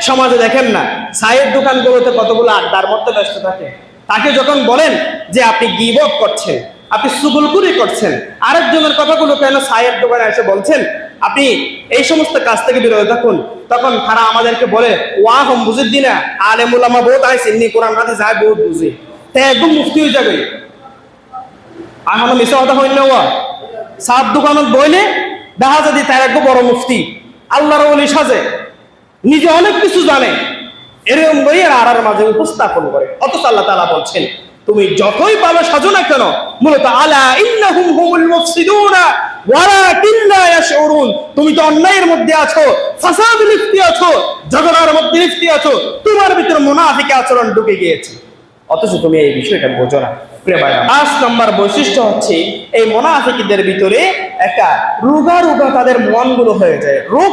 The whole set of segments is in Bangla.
সমাজে দেখেন না। চায়ের দোকানগুলোতে কতগুলো আড্ডার মধ্যে ব্যস্ত থাকে। তাকে যখন বলেন যে আপনি গিবক করছেন, আপনি সুগুলগুলি করছেন, আরেকজনের কথাগুলো কেন চায়ের দোকানে এসে বলছেন? আপনি এই সমস্ত কাজ থেকে বিরত থাকুন। তখন তারা আমাদেরকে বলে, ওয়া হম বুঝির দিনা আলেমুলামা বহুত আইসেন নি কোরআন হাতে যায় বহুত বুঝি। তাই একদম মুক্তি হয়ে যাবে। এখন মিশা কথা হইল ওয়া? সাত দোকানত বইলে দেখা যদি তার একদম বড় মুফতি। আল্লাহর ওলি সাজে। নিজে অনেক কিছু জানে। এরকম বই আর আর মাঝে উপস্থাপন করে। অথচ আল্লাহ তাআলা বলছেন, তুমি যতই ভালো সাজো না কেন? মূলত, আলা তুমি তো অন্যায়ের মধ্যে আছো, ফাসাদ লিপ্তি আছো, ঝগড়ার মধ্যে লিপ্তি আছো, তোমার ভিতরে মুনাফিক আচরণ ঢুকে গিয়েছে। অথচ তুমি এই বিষয়টা বোঝো না। পাঁচ নম্বর বৈশিষ্ট্য হচ্ছে, এই মোনাফিকদের ভিতরে একটা রোগা রোগা তাদের মনগুলো হয়ে যায়। রোগ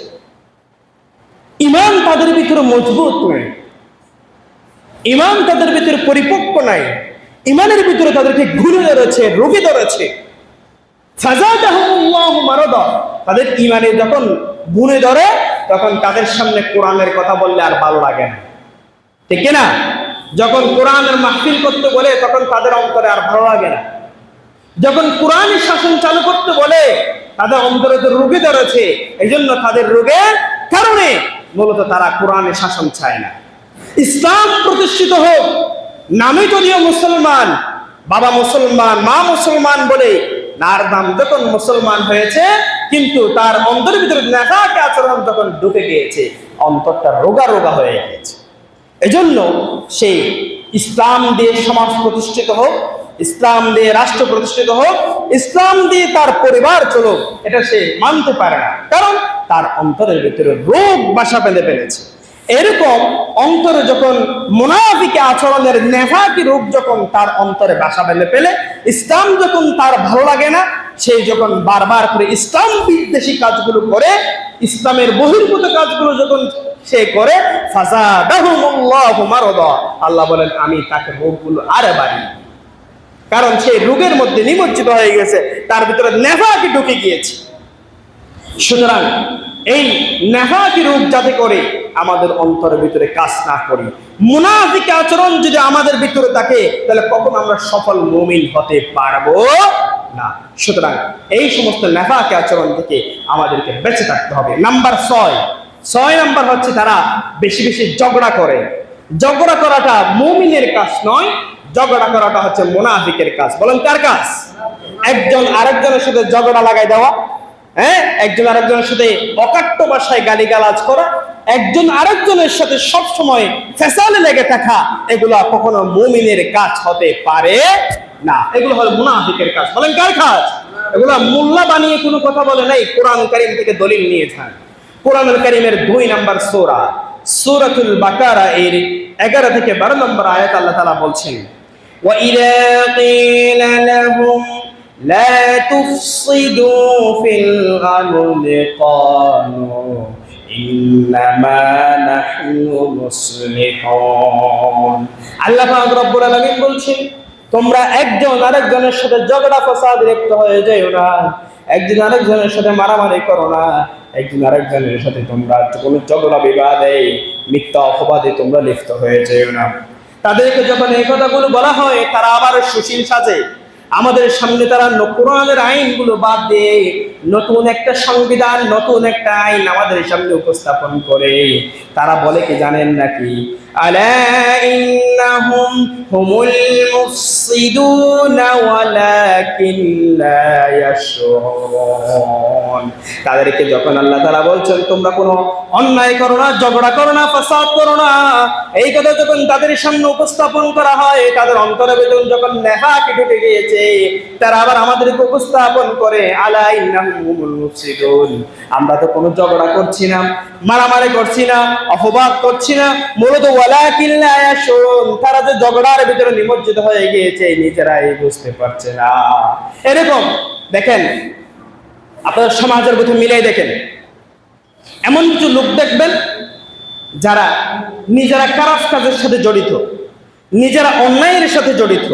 ইমান তাদের ভিতরে মজবুত নয় ইমান তাদের ভিতরে পরিপক্ক নাই। ইমানের ভিতরে তাদেরকে ঘুরে ধরেছে রোগে ধরেছে। তাদের ইমানে যখন গুনে ধরে, তখন তাদের সামনে কোরআনের কথা বললে আর ভালো লাগে না। ঠিক না? যখন কোরআনের মাহফিল করতে বলে, তখন তাদের অন্তরে আর ভালো লাগে না। যখন কোরআনের শাসন চালু করতে বলে, তাদের অন্তরে তো রোগে ধরেছে। এই জন্য তাদের রোগের কারণে মূলত তারা কোরআনে শাসন চায় না। ইসলাম প্রতিষ্ঠিত হোক, নামে যদিও মুসলমান, বাবা মুসলমান, মা মুসলমান বলে নার নাম যখন মুসলমান হয়েছে, কিন্তু তার অন্তরের ভিতরে নেশাকে আচরণ যখন ঢুকে গিয়েছে, অন্তরটা রোগা রোগা হয়ে গেছে এজন্য সেই ইসলাম দিয়ে সমাজ প্রতিষ্ঠিত হোক, ইসলাম দিয়ে রাষ্ট্র প্রতিষ্ঠিত হোক, ইসলাম দিয়ে তার পরিবার চলুক, এটা সে মানতে পারে না। কারণ তার অন্তরের ভিতরে রোগ বাসা বেঁধে ফেলেছে। এরকম অন্তরে যখন মুনাফিকে আচরণের নেফাকি রূপ যখন তার অন্তরে বাসা বেঁধে ফেলে, ইসলাম যখন তার ভালো লাগে না, সে যখন বারবার করে ইসলাম বিদ্বেষী কাজগুলো করে, ইসলামের বহির্ভূত কাজগুলো যখন সে করে আল্লাহ বলেন, আমি তাকে রোগগুলো আরে বাড়ি কারণ সে রোগের মধ্যে নিমজ্জিত হয়ে গেছে, তার ভিতরে নেফাকি ঢুকে গিয়েছে। সুতরাং এই নেফাকি রূপ যাতে করে আমাদের অন্তরের ভিতরে কাজ না করি। মুনাফিক আচরণ যদি আমাদের ভিতরে থাকে, তাহলে কখন আমরা সফল মুমিন হতে পারব না। সুতরাং এই সমস্ত নেফাকি আচরণ থেকে আমাদেরকে বেঁচে থাকতে হবে। নাম্বার ছয়। ছয় নাম্বার হচ্ছে তারা বেশি বেশি ঝগড়া করে। ঝগড়া করাটা মুমিনের কাজ নয়, ঝগড়া করাটা হচ্ছে মুনাফিকের কাজ। বলেন কার কাজ? একজন আরেকজনের সাথে ঝগড়া লাগাই দেওয়া। হ্যাঁ একজন আরেকজনের সাথে অকাট্য ভাষায় গালিগালাজ করা একজন আরেকজনের সাথে সব সময় ফেসালে লেগে থাকা এগুলো কখনো মুমিনের কাজ হতে পারে না এগুলো হলো মুনাফিকের কাজ বলেন কার কাজ এগুলো মোল্লা বানিয়ে কোনো কথা বলে নাই কোরআন কারিম থেকে দলিল নিয়ে যান কোরআনুল কারিমের দুই নাম্বার সূরা সূরাতুল বাকারা এর এগারো থেকে বারো নম্বর আয়াত আল্লাহ তাআলা বলছেন وإذا قيل لهم لا تفسدوا في الأرض قالوا إنما نحن مصلحون আল্লাহ পাক রব্বুল আলামিন বলছেন তোমরা একজন আরেকজনের সাথে ঝগড়া ফসাদ লিপ্ত হয়ে যাও না একজন আরেকজনের সাথে মারামারি করো না একজন আরেকজনের সাথে তোমরা কোনো ঝগড়া বিবাদে মিথ্যা অপবাদে তোমরা লিপ্ত হয়ে যেও না তাদেরকে যখন এই কথাগুলো বলা হয় তারা আবার সুশীল সাজে আমাদের সামনে তারা কোরআনের আইনগুলো বাদ দিয়ে নতুন একটা সংবিধান, নতুন একটা আইন আমাদের সামনে উপস্থাপন করে। তারা বলে কি জানেন নাকি? ألا إنهم هم المفسدون ولكن لا يشعرون তাদেরকে যখন আল্লাহ তাআলা বলছেন তোমরা কোনো অন্যায় করো না ঝগড়া করো না ফাসাদ করো না এই কথা যখন তাদের সামনে উপস্থাপন করা হয় তাদের অন্তরে বেতন যখন নেফাকে ঢুকে গিয়েছে তারা আবার আমাদেরকে উপস্থাপন করে আলা ইন্নাহুম হুমুল মুফসিদুন আমরা তো কোনো ঝগড়া করছি না মারামারি করছি না, অপবাদ করছি না। মূলত তারা যে ঝগড়ার ভিতরে নিমজ্জিত হয়ে গিয়েছে নিজেরাই বুঝতে পারছে না। এরকম, দেখেন আপনার সমাজের কথা মিলাই দেখেন। এমন কিছু লোক দেখবেন, যারা নিজেরা খারাপ কাজের সাথে জড়িত, নিজেরা অন্যায়ের সাথে জড়িত,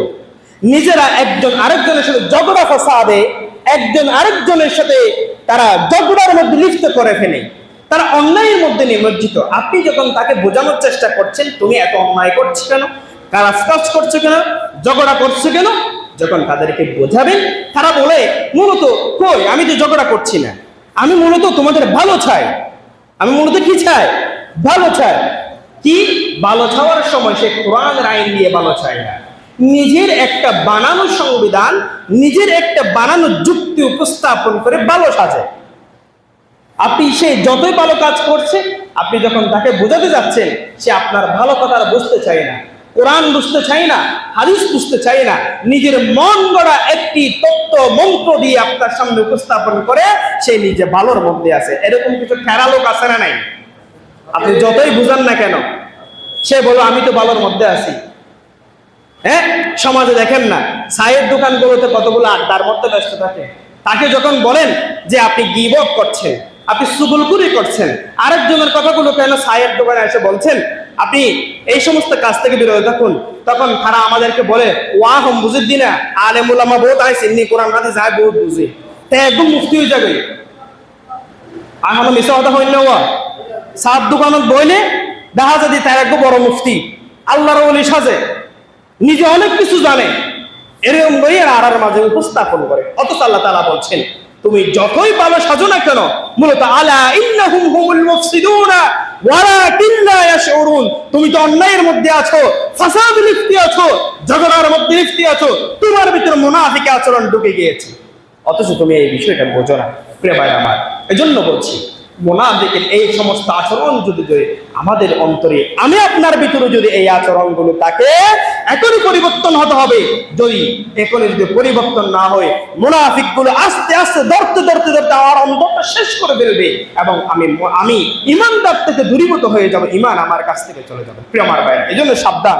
নিজেরা একজন আরেকজনের সাথে ঝগড়া ফাসাদে, একজন আরেকজনের সাথে তারা ঝগড়ার মধ্যে লিপ্ত করে ফেলে। তারা অন্যায়ের মধ্যে নিমজ্জিত। আপনি যখন তাকে বোঝানোর চেষ্টা করছেন, তুমি এত অন্যায় করছ কেন? কাজ করছ কেন? ঝগড়া করছ কেন? যখন তাদেরকে বোঝাবেন, তারা বলে, মূলত কই? আমি তো ঝগড়া করছি না। আমি মূলত তোমাদের ভালো চাই। আমি মূলত কি চাই? ভালো চাই। কি? ভালো চাওয়ার সময় সে কোরআনের আইন দিয়ে ভালো চায় না। নিজের একটা বানানো সংবিধান, নিজের একটা বানানো যুক্তি উপস্থাপন করে ভালো সাজায় আপনি সে যতই ভালো কাজ করছে, আপনি যখন তাকে বোঝাতে যাচ্ছেন, সে আপনার ভালো কথা বুঝতে চায় না, কোরআন বুঝতে চাই না, হাদিস বুঝতে চাই না, নিজের মন গড়া একটি তত্ত্ব মন্ত্র দিয়ে আপনার সামনে উপস্থাপন করে, সে নিজে ভালোর মধ্যে আছে। এরকম কিছু খেরা লোক আছে না নাই? আপনি যতই বুঝান না কেন, সে বলো, আমি তো ভালোর মধ্যে আছি। হ্যাঁ? সমাজে দেখেন না, চায়ের দোকানগুলোতে কতগুলো আড্ডার মধ্যে ব্যস্ত থাকে। তাকে যখন বলেন যে, আপনি গিবক করছেন। আপনি সুগুলগুরি করছেন। আরেকজনের কথাগুলো কেন সাহেব দোকানে এসে বলছেন? আপনি এই সমস্ত কাজ থেকে বিরত থাকুন তখন তারা আমাদেরকে বলে, ওয়া হম, বুঝির দিনা আলেমুলামা বহুত আইসি নি কোরআন হাদিস যায় বহুত বুঝি। তাই একদম মুক্তি হয়ে যাবে। আমার মিশা কথা হইল ওয়া। সাত দোকানত বইলে দেখা যদি তার একদম বড় মুফতি। আল্লাহর ওলি সাজে। নিজে অনেক কিছু জানে। এরকম লইয়ে আর মাঝে উপস্থাপন করে। অথচ আল্লাহ তালা বলছেন তুমি যতই ভালো সাজো না কেন, মূলত আলা ইন্নাহুম হুমুল মুফসিদুনা ওয়ালাকিন লা ইয়াশউরুন। তুমি তো অন্যায়ের মধ্যে আছো, ফাসাদ লিপ্তি আছো, ঝগড়ার মধ্যে লিপ্তি আছো, তোমার ভিতরে মুনাফিক আচরণ ঢুকে গিয়েছে। অথচ তুমি এই বিষয়টা বোঝো না ভাই আমার। এজন্য বলছি মোনাফিকের এই সমস্ত আচরণ যদি আমাদের অন্তরে, আমি আপনার ভিতরে যদি এই আচরণগুলো থাকে, এখনই পরিবর্তন হতে হবে যদি এখনই যদি পরিবর্তন না হয় মোনাফিকগুলো আস্তে আস্তে ধরতে ধরতে ধরতে আমার অন্তরটা শেষ করে ফেলবে এবং আমি আমি ইমানদার থেকে দূরীভূত হয়ে যাব, ইমান আমার কাছ থেকে চলে যাবে প্রিয় আমার এই জন্য সাবধান।